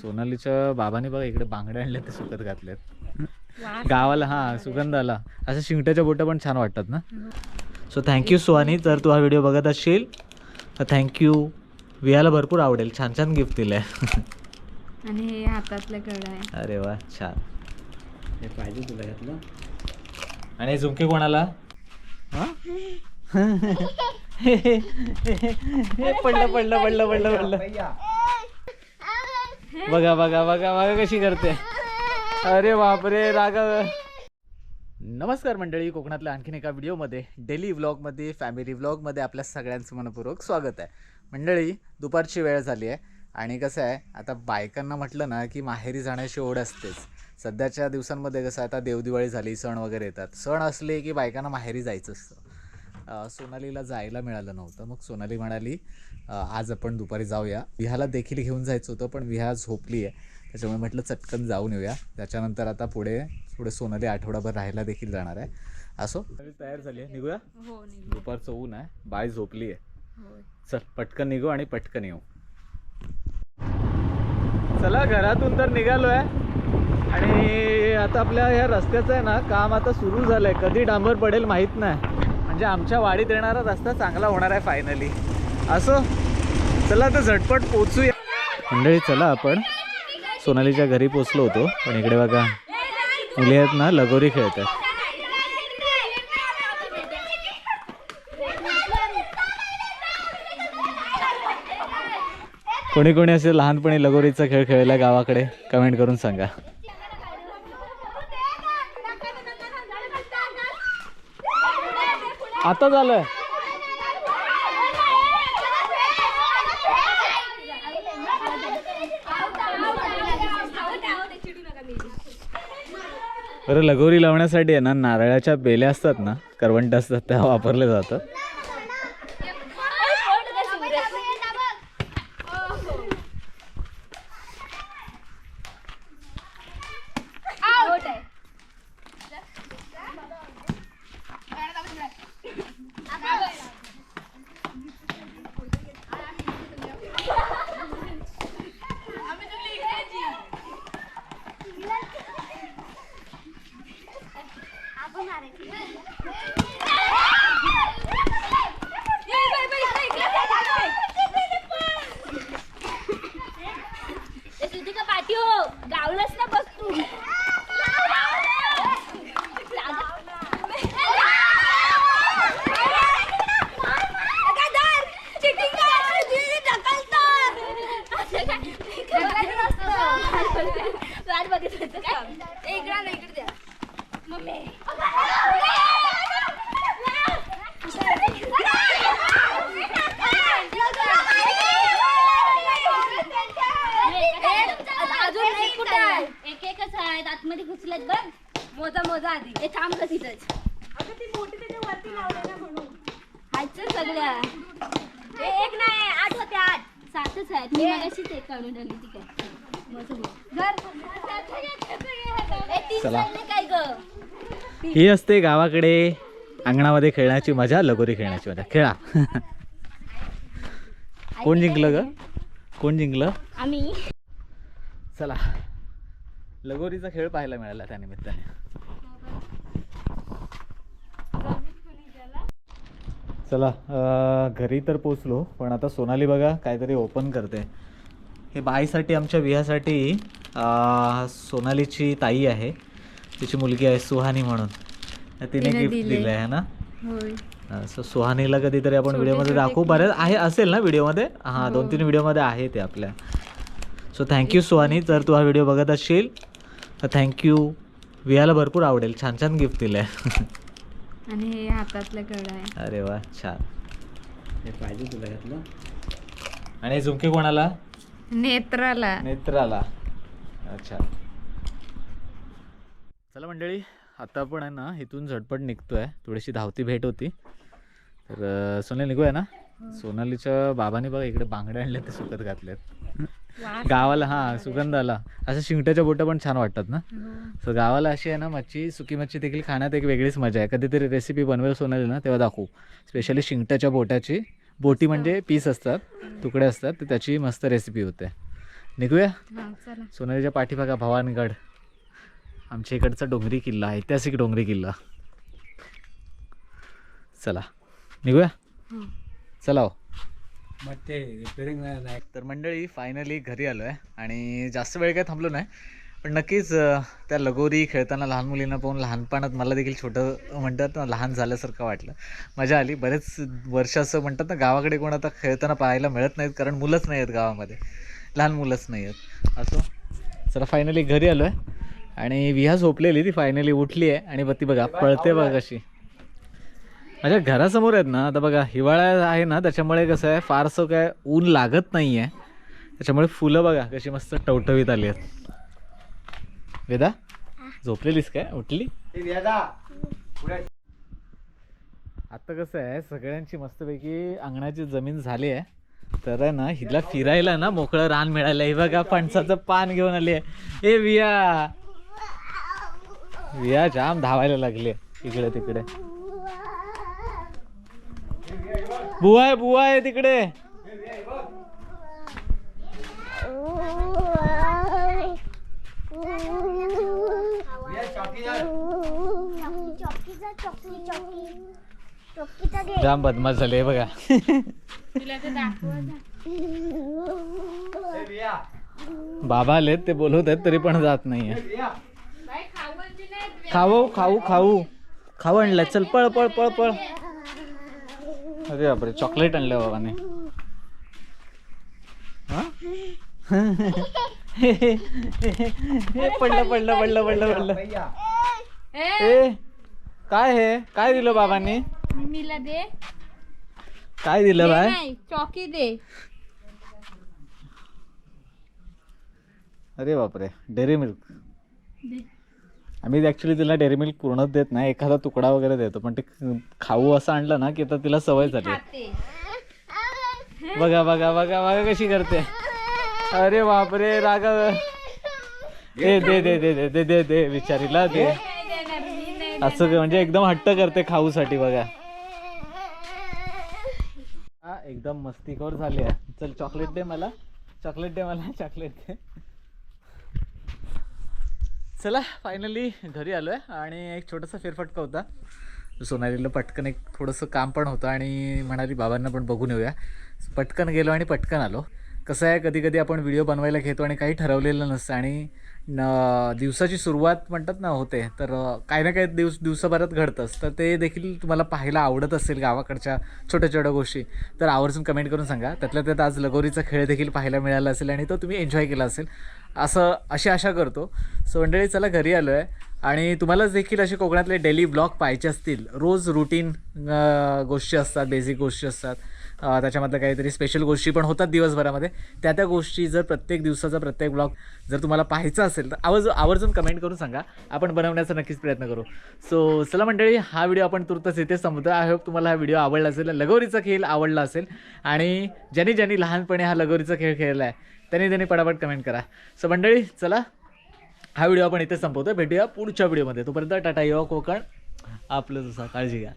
सोनालीच्या बाबाने बघा इकडे बांगड्या आणल्या ते सुकत घातल्यात. गावाला हा सुगंध आला असं शिंगट्याच्या बोटं पण छान वाटतात ना? सो थँक्यू सुहानी जर तू हा व्हिडिओ बघत असशील तर थँक्यू वियाला भरपूर आवडेल. छान छान गिफ्ट दिलं आहे आणि हे हातातलं कड आहे. अरे वा छान. हे पाहिजे तुला घातलं आणि हे झुमके कोणाला? हा? हे पडलं पडलं पडलं पडलं पडलं. बघा बघा बघा बघा कशी करते. अरे बापरे राघव नमस्कार मंडळी कोकणातल्या आणखीन एका व्हिडिओमध्ये डेली व्लॉगमध्ये फॅमिली व्लॉगमध्ये आपल्या सगळ्यांचं मनपूर्वक स्वागत आहे. मंडळी दुपारची वेळ झाली आहे आणि कसं आहे आता बायकांना म्हटलं ना की माहेरी जाण्याची ओढ असतेच. सध्याच्या दिवसांमध्ये कसं आता देवदिवाळी झाली सण वगैरे येतात. सण असले की बायकांना माहेरी जायचं असतं. सोनालीला जायला मिळालं नव्हतं. मग सोनाली म्हणाली आज आपण दुपारी जाऊया. विहाला देखील घेऊन जायचं होतं पण विहा झोपली आहे त्याच्यामुळे म्हटलं चटकन जाऊन येऊया. त्याच्यानंतर आता पुढे पुढे सोनाली आठवडाभर राहायला देखील जाणार आहे. असो. तयार झाली आहे निघूया? हो निघू दुपारचं ऊन आहे. बाय झोपली आहे चल पटकन निघू आणि पटकन येऊ. चला घरातून तर निघालोय. आणि आता आपल्या ह्या रस्त्याचं आहे ना काम आता सुरू झालंय. कधी डांबर पडेल माहीत नाही. म्हणजे आमच्या वाडीत येणारा रस्ता चांगला होणार आहे फायनली असं चला आता झटपट पोचूया मंडळी चला आपण सोनालीच्या घरी पोचलो होतो पण इकडे बघा मुली आहेत ना लगोरी खेळतात कोणी कोणी असे लहानपणी लगोरीचा खेळ खेळला गावाकडे कमेंट करून सांगा. आता झालं बरं लगोरी लावण्यासाठी आहे ना नारळाच्या बेल्या असतात ना करवंट असतात त्या वापरल्या जातात पाठी हो गावलंच ना बस तू वाट बघत होतं का? ए, इकडं आण, इकडं द्या. मम्मी. ए, अजून एक कुठं आहे? एक एकच आहेत आतमध्ये घुसलेत बघ मोजा मोजा आधी हे थांब का तिथंच आहेत सगळ्या ए, एक नाही आठ होते आठ सातच आहेत मी मगाशीच एक काढून आली ती काय मोजा मोजा. ए, चला. काय ग ही असते गावाकडे अंगणामध्ये खेळण्याची मजा लगोरी खेळण्याची मजा. खेळा. कोण जिंकलं ग? कोण जिंकलं? आम्ही. चला. लगोरीचा खेळ पाहायला मिळाला त्या निमित्ताने. चला घरी तर पोचलो पण आता सोनाली बघा काहीतरी ओपन करते. हे बाईसाठी आमच्या विहासाठी सोनालीची ताई आहे. तिची मुलगी आहे सुहानी म्हणून. तिने गिफ्ट दिले. आहे ना? असं सुहानीला कधीतरी आपण व्हिडिओमध्ये दाखवू. बरेच आहे असेल ना व्हिडिओमध्ये? हां दोन हो. तीन व्हिडिओमध्ये आहे ते आपल्या. So thank you Suhani. जर तू हा व्हिडिओ बघत असशील तर थँक्यू वियाला भरपूर आवडेल. छान छान गिफ्ट दिलं आहे आणि हे हातातलं कड आहे. अरे वा छान. हे पाहिजे तुला घातलं आणि झुमके कोणाला? नेत्राला. नेत्राला. अच्छा. चला मंडळी आता आपण आहे ना इथून झटपट निघतोय. थोडीशी धावती भेट होती. तर सोनाली निघूया ना? सोनालीच्या बाबाने बघा इकडे बांगड्या आणल्या ते सुकत घातल्यात. गावाला हा सुगंध आला असं शिंगट्याच्या बोटं पण छान वाटतात ना? सो गावाला अशी आहे ना मच्छी सुकी मच्छी देखील खाण्यात एक वेगळीच मजा आहे. कधीतरी रेसिपी बनवेल सोनाली ना तेव्हा दाखवू. स्पेशली शिंगट्याच्या बोटाची. बोटी म्हणजे पीस असतात तुकडे असतात तर त्याची मस्त रेसिपी होते. निघूया? हा सोनालीच्या पाठीभागा भवानगड. आमच्या इकडचा डोंगरी किल्ला ऐतिहासिक डोंगरी किल्ला. चला निघूया. चला हो. मग ते रिपेअरिंग नाही. तर मंडळी फायनली घरी आलो आहे आणि जास्त वेळ काय थांबलो नाही पण नक्कीच त्या लगोरी खेळताना लहान मुलींना पाहून लहानपणात मला देखील छोटं म्हणतात ना लहान झाल्यासारखं वाटलं. मजा आली. बरेच वर्ष असं म्हणतात ना गावाकडे कोण आता खेळताना पाहायला मिळत नाहीत कारण मुलंच नाही आहेत गावामध्ये. लहान मुलंच नाही आहेत असो. चला फायनली घरी आलो आहे आणि विहा झोपलेली ती फायनली उठली आहे. आणि ती बघा पळते बघा कशी माझ्या घरासमोर आहेत ना आता बघा हिवाळा आहे ना त्याच्यामुळे कसं आहे फारसं काय ऊन लागत नाही आहे त्याच्यामुळे फुलं बघा कशी मस्त टवटवीत आली आहेत. वेदा झोपलेलीस काय? उठली? आता कसं आहे सगळ्यांची मस्तपैकी अंगणाची जमीन झाली आहे. तर आहे ना हिला फिरायला ना मोकळं रान मिळालं हे बघा फणसाचं पान घेऊन आली आहे. ए विया रिया जाम धावायला लागले. इकडे तिकडे. बुवा आहे बुवा आहे तिकडे. जाम बदमाश झाले बघा. बाबा आलेत ते बोलवत आहेत तरी पण जात नाहीये. खाऊ खाऊ खाऊ. खाऊ आणलाय चल पळ पळ पळ पळ. अरे बापरे चॉकलेट आणलं बाबाने हा? पडलं पडलं पडलं पडलं पडलं. ए. काय हे? काय दिलं बाबांनी? मम्मीला दे. काय दिलं बाय? चॉकी दे. अरे बापरे डेअरी मिल्क आम्ही ॲक्च्युली तिला डेअरी मिल्क पूर्णच देत नाही. एखादा तुकडा वगैरे देतो. पण ते खाऊ असं आणलं ना की आता तिला सवय झाली. बघा बघा बघा बघा कशी करते. अरे बापरे ए दे दे दे दे दे दे दे बिचारीला दे. असं म्हणजे एकदम हट्ट करते खाऊसाठी बघा. हा एकदम मस्तीखोर झाली आहे. चल चॉकलेट दे मला. चॉकलेट दे मला चॉकलेट दे. चला फायनली घरी आलो आहे आणि एक छोटासा फेरफटका होता. सोनालीला पटकन एक थोडंसं काम पण होतं आणि म्हणाली बाबांना पण बघून येऊया. पटकन गेलो आणि पटकन आलो. कसं आहे कधी कधी आपण व्हिडिओ बनवायला घेतो आणि काही ठरवलेलं नसतं आणि न दिवसाची सुरुवात म्हणतात ना होते. तर काही ना काही दिवस दिवसाभरात घडतंच. तर ते देखील तुम्हाला पाहायला आवडत असेल गावाकडच्या छोट्या छोट्या गोष्टी. तर आवर्जून कमेंट करून सांगा. त्यातल्या त्यात आज लगोरीचा खेळ देखील पाहायला मिळाला असेल आणि तो तुम्ही एन्जॉय केला असेल. असं अशी आशा करतो. सो मंडळी चला घरी आलो आहे आणि तुम्हालाच देखील असे कोकणातले डेली ब्लॉग पाहायचे असतील. रोज रुटीन गोष्टी असतात बेसिक गोष्टी असतात. त्याच्यामधलं काहीतरी स्पेशल गोष्टी पण होतात दिवसभरामध्ये. त्या त्या गोष्टी जर प्रत्येक दिवसाचा प्रत्येक ब्लॉग जर तुम्हाला पाहायचा असेल तर आवर्ज आवर्जून कमेंट करून सांगा. आपण बनवण्याचा नक्कीच प्रयत्न करू. सो चला मंडळी हा व्हिडिओ आपण तुर्तच इथे संपतो आय होप तुम्हाला हा व्हिडिओ आवडला असेल. लगोरीचा खेळ आवडला असेल. आणि ज्यांनी ज्यांनी लहानपणी हा लगोरीचा खेळ खेळला आहे त्यांनी त्यांनी पटापट कमेंट करा. सो मंडळी चला. हा व्हिडिओ आपण इथे संपवतो भेटूया पुढच्या व्हिडिओमध्ये. तोपर्यंत टाटा युवा कोकण. आपलं जसा काळजी घ्या.